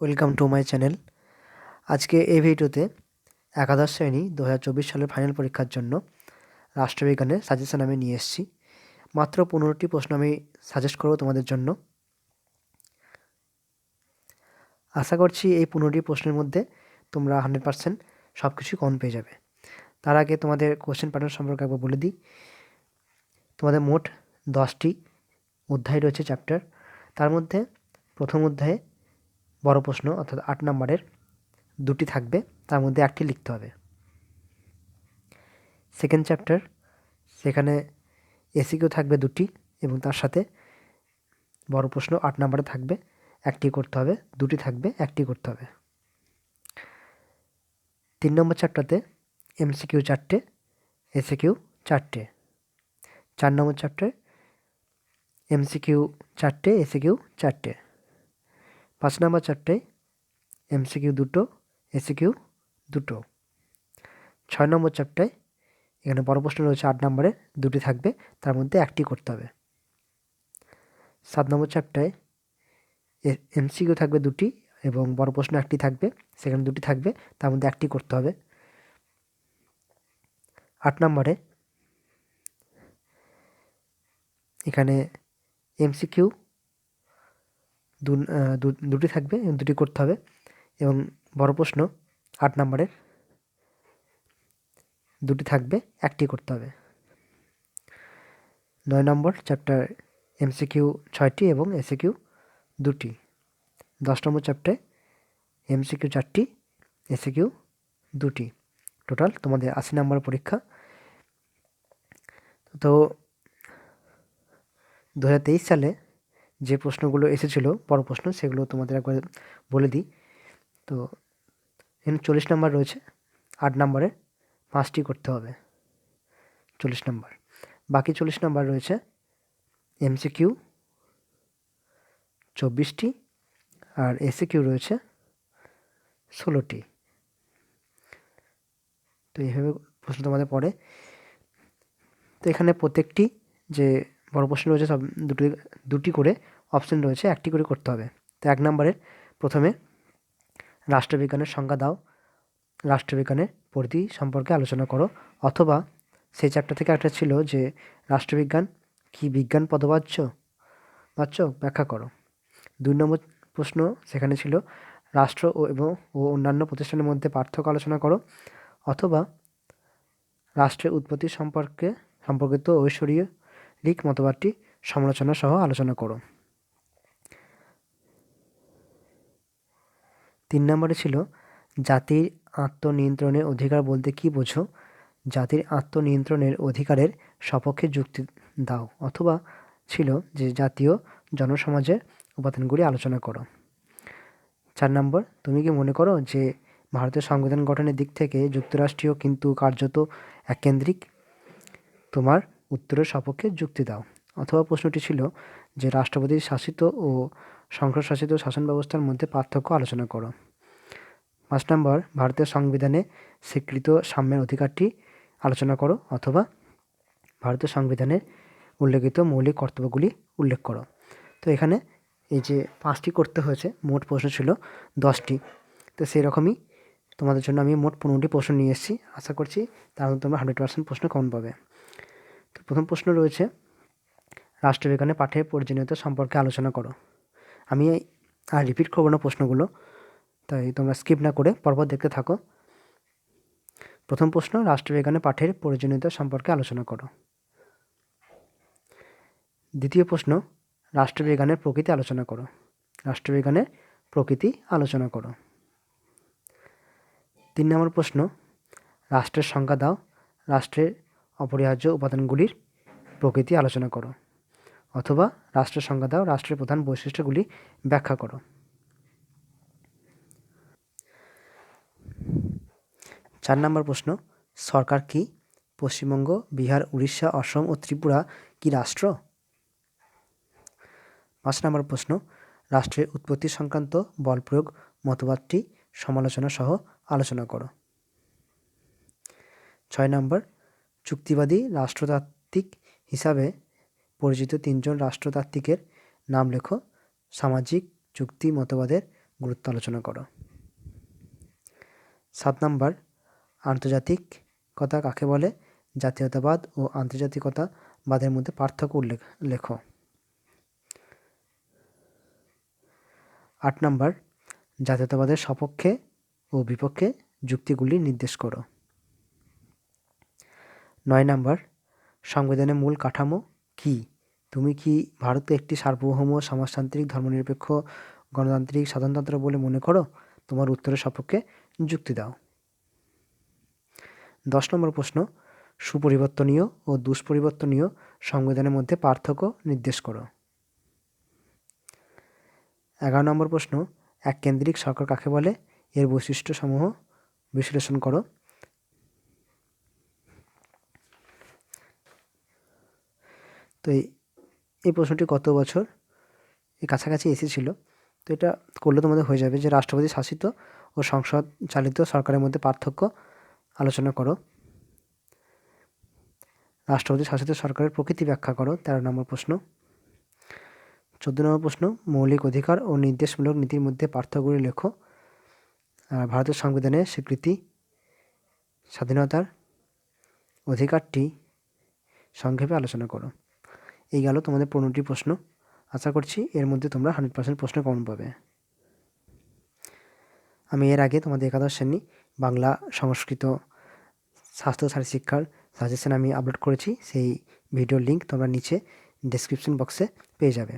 Welcome to my channel. আজকে এই ভিডিওতে একাদশ শ্রেণি দু হাজার চব্বিশ সালের ফাইনাল পরীক্ষার জন্য রাষ্ট্রবিজ্ঞানের সাজেশন আমি নিয়ে এসেছি। মাত্র পনেরোটি প্রশ্ন আমি সাজেস্ট করব তোমাদের জন্য। আশা করছি এই পনেরোটি প্রশ্নের মধ্যে তোমরা হান্ড্রেড পার্সেন্ট সব কিছুই কম পেয়ে যাবে। তার আগে তোমাদের কোশ্চেন প্যাটার্ন সম্পর্কে একবার বলে দিই। তোমাদের মোট দশটি অধ্যায় রয়েছে চ্যাপ্টার। তার মধ্যে প্রথম অধ্যায়ে বড় প্রশ্ন অর্থাৎ আট নম্বরের দুটি থাকবে, তার মধ্যে একটি লিখতে হবে। সেকেন্ড চ্যাপ্টার সেখানে এসিকিউ থাকবে দুটি এবং তার সাথে বড় প্রশ্ন আট নম্বরে থাকবে, একটি করতে হবে, দুটি থাকবে, একটি করতে হবে। তিন নম্বর চ্যাপ্টারতে এমসিকিউ চারটে এসিকিউ চারটে। চার নম্বর চ্যাপ্টার এমসিকিউ চারটে এসিকিউ চারটে। পাঁচ নম্বর চারটায় এমসিকিউ দুটো, এসিকিউ দুটো। ছয় নম্বর চারটায় এখানে বড় প্রশ্ন রয়েছে, আট নম্বরে দুটি থাকবে, তার মধ্যে একটি করতে হবে। সাত নম্বর চারটায় এমসিকিউ থাকবে দুটি এবং বড় প্রশ্ন একটি থাকবে, সেখানে দুটি থাকবে, তার মধ্যে একটি করতে হবে। আট নম্বরে, এখানে এমসিকিউ দুটি থাকবে, দুটি করতে হবে। এবং বড় প্রশ্ন, আট নম্বরের দুটি থাকবে, একটি করতে হবে। নয় নম্বর চ্যাপ্টার, এমসিকিউ ছয়টি এবং এসিকিউ দুটি। দশ নম্বর চ্যাপ্টারে, এমসিকিউ চারটি, এসিকিউ দুটি। টোটাল তোমাদের আশি নম্বর পরীক্ষা। তো দু হাজার তেইশ সালে যে প্রশ্নগুলো এসেছিল, বড় প্রশ্ন, সেগুলো তোমাদের একবার বলে দিই। তো এখানে চল্লিশ নাম্বার রয়েছে, আট নাম্বারে পাঁচটি করতে হবে। চল্লিশ নাম্বার। বাকি চল্লিশ নাম্বার রয়েছে এমসিকিউ চব্বিশটি আর এসিকিউ রয়েছে ষোলোটি। তো এইভাবে প্রশ্ন তোমাদের পড়ে। তো এখানে প্রত্যেকটি যে বড় প্রশ্ন রয়েছে সব দুটি দুটি করে অপশন রয়েছে, একটি করে করতে হবে। তো এক নম্বরের প্রথমে রাষ্ট্রবিজ্ঞানের সংজ্ঞা দাও। রাষ্ট্রবিজ্ঞানের পরিধি সম্পর্কে আলোচনা করো। অথবা সেই চ্যাপ্টার থেকে একটা ছিল যে রাষ্ট্রবিজ্ঞান কি বিজ্ঞান পদবাচ্য? বাচ্য, ব্যাখ্যা করো। দুই নম্বর প্রশ্ন সেখানে ছিল রাষ্ট্র ও এবং, ও অন্যান্য প্রতিষ্ঠানের মধ্যে পার্থক্য আলোচনা করো। অথবা রাষ্ট্রের উৎপত্তি সম্পর্কে সম্পর্কিত ঐশ্বরীয় লিক মতবাদটি সমালোচনা সহ আলোচনা করো। তিন নম্বরে ছিল, জাতির আত্মনিয়ন্ত্রণের অধিকার বলতে কি বোঝো? জাতির আত্মনিয়ন্ত্রণের অধিকারের সপক্ষে যুক্তি দাও। অথবা ছিল যে জাতীয় জনসমাজের উপাদানগুলি আলোচনা করো। চার নম্বর, তুমি কি মনে করো যে ভারতের সংবিধান গঠনের দিক থেকে যুক্তরাষ্ট্রীয় কিন্তু কার্যত এককেন্দ্রিক? তোমার উত্তরের সপক্ষে যুক্তি দাও। অথবা প্রশ্নটি ছিল যে রাষ্ট্রপতি শাসিত ও সংসদশাসিত শাসন ব্যবস্থার মধ্যে পার্থক্য আলোচনা করো। পাঁচ নম্বর, ভারতের সংবিধানে স্বীকৃত সাম্যের অধিকারটি আলোচনা করো অথবা ভারতের সংবিধানে উল্লেখিত মৌলিক কর্তব্যগুলি উল্লেখ করো। তো এখানে এই যে পাঁচটি করতে হয়েছে, মোট প্রশ্ন ছিল দশটি। তো সেই রকমই তোমাদের জন্য আমি মোট পনেরোটি প্রশ্ন নিয়ে এসেছি। আশা করছি তার মধ্যে তোমরা হান্ড্রেড পার্সেন্ট প্রশ্ন কমন পাবে। প্রথম প্রশ্ন রয়েছে রাষ্ট্রবিজ্ঞানে পাঠের প্রয়োজনীয়তা সম্পর্কে আলোচনা করো। আমি আর রিপিট করব না প্রশ্নগুলো, তাই তোমরা স্কিপ না করে পর্ব দেখতে থাকো। প্রথম প্রশ্ন রাষ্ট্রবিজ্ঞানে পাঠের প্রয়োজনীয়তা সম্পর্কে আলোচনা করো। দ্বিতীয় প্রশ্ন রাষ্ট্রবিজ্ঞানের প্রকৃতি আলোচনা করো। রাষ্ট্রবিজ্ঞানের প্রকৃতি আলোচনা করো। তিন নম্বর প্রশ্ন, রাষ্ট্রের সংখ্যা দাও। রাষ্ট্রের অপরিহার্য উপাদানগুলির প্রকৃতি আলোচনা করো, অথবা রাষ্ট্রের সংজ্ঞা দাও, রাষ্ট্রের প্রধান বৈশিষ্ট্যগুলি ব্যাখ্যা করো। চার নম্বর প্রশ্ন, সরকার কি পশ্চিমবঙ্গ, বিহার, উড়িষ্যা, অসম ও ত্রিপুরা কি রাষ্ট্র? পাঁচ নম্বর প্রশ্ন, রাষ্ট্রের উৎপত্তি সংক্রান্ত বল প্রয়োগ মতবাদটি সমালোচনা সহ আলোচনা করো। ছয় নম্বর, চুক্তিবাদী রাষ্ট্রতাত্ত্বিক হিসাবে পরিচিত তিনজন রাষ্ট্রতাত্ত্বিকের নাম লেখো। সামাজিক চুক্তি মতবাদের গুরুত্ব আলোচনা করো। সাত নাম্বার আন্তর্জাতিকতা কাকে বলে? জাতীয়তাবাদ ও আন্তর্জাতিকতাবাদের মধ্যে পার্থক্য উল্লেখ, লেখো। আট নাম্বার, জাতীয়তাবাদের সপক্ষে ও বিপক্ষে যুক্তিগুলি নির্দেশ করো। নয় নাম্বার সংবিধানের মূল কাঠামো কি? তুমি কি ভারতকে একটি সার্বভৌম, সমাজতান্ত্রিক, ধর্মনিরপেক্ষ, গণতান্ত্রিক সাধারণতন্ত্র বলে মনে করো? তোমার উত্তরের সপক্ষে যুক্তি দাও। দশ নম্বর প্রশ্ন। সুপরিবর্তনীয় ও দুষ্পরিবর্তনীয় সংবিধানের মধ্যে পার্থক্য নির্দেশ করো। এগারো নম্বর প্রশ্ন। এক কেন্দ্রিক সরকার কাকে বলে? এর বৈশিষ্ট্যসমূহ বিশ্লেষণ করো। তো এই প্রশ্নটি গত বছর? এই কাছাকাছি এসেছিল তো এটা করলে তোমাদের হয়ে যাবে যে রাষ্ট্রপতি শাসিত ও সংসদ চালিত সরকারের মধ্যে পার্থক্য আলোচনা করো। রাষ্ট্রপতি শাসিত সরকারের প্রকৃতি ব্যাখ্যা করো, তেরো নম্বর প্রশ্ন। চোদ্দ নম্বর প্রশ্ন, মৌলিক অধিকার ও নির্দেশমূলক নীতির মধ্যে পার্থক্যগুলি লেখো। ভারতের সংবিধানের স্বীকৃতি, স্বাধীনতার অধিকারটি সংক্ষেপে আলোচনা করো। এই গেল তোমাদের পনেরোটি প্রশ্ন। আশা করছি এর মধ্যে তোমরা হান্ড্রেড পার্সেন্ট প্রশ্ন কমন পাবে। আমি এর আগে তোমাদের একাদশ শ্রেণি বাংলা সংস্কৃত স্বাস্থ্য সারি শিক্ষার সাজেশন আমি আপলোড করেছি। সেই ভিডিও লিঙ্ক তোমরা নিচে ডেসক্রিপশন বক্সে পেয়ে যাবে।